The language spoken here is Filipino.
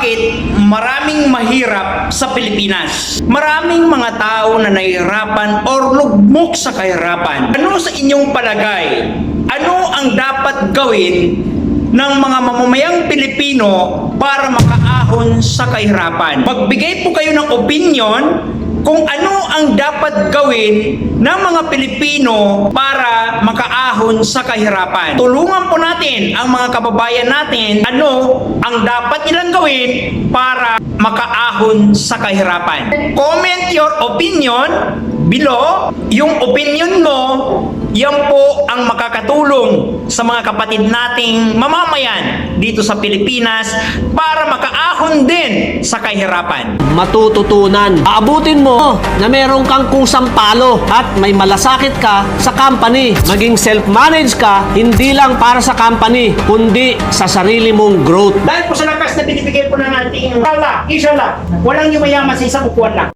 bakit maraming mahirap sa Pilipinas? Maraming mga tao na nahihirapan or lugmok sa kahirapan. Ano sa inyong palagay? Ano ang dapat gawin ng mga mamamayang Pilipino para makaahon sa kahirapan? Magbigay po kayo ng opinion kung ano ang dapat gawin ng mga Pilipino para makaahon sa kahirapan. Tulungan po natin ang mga kababayan natin ano ang dapat nilang gawin para makaahon sa kahirapan. Comment your opinion below. Yung opinion mo, yan po ang makakatulong sa mga kapatid nating mamamayan dito sa Pilipinas para makaahon din sa kahirapan. matututunan. Aabutin mo na meron kang kusang palo at may malasakit ka sa company. Maging self-manage ka, hindi lang para sa company, kundi sa sarili mong growth. Dahil po sa lakas na binibigay po ng ating Allah, inshallah, walang yumayaman sa isang upuan lang.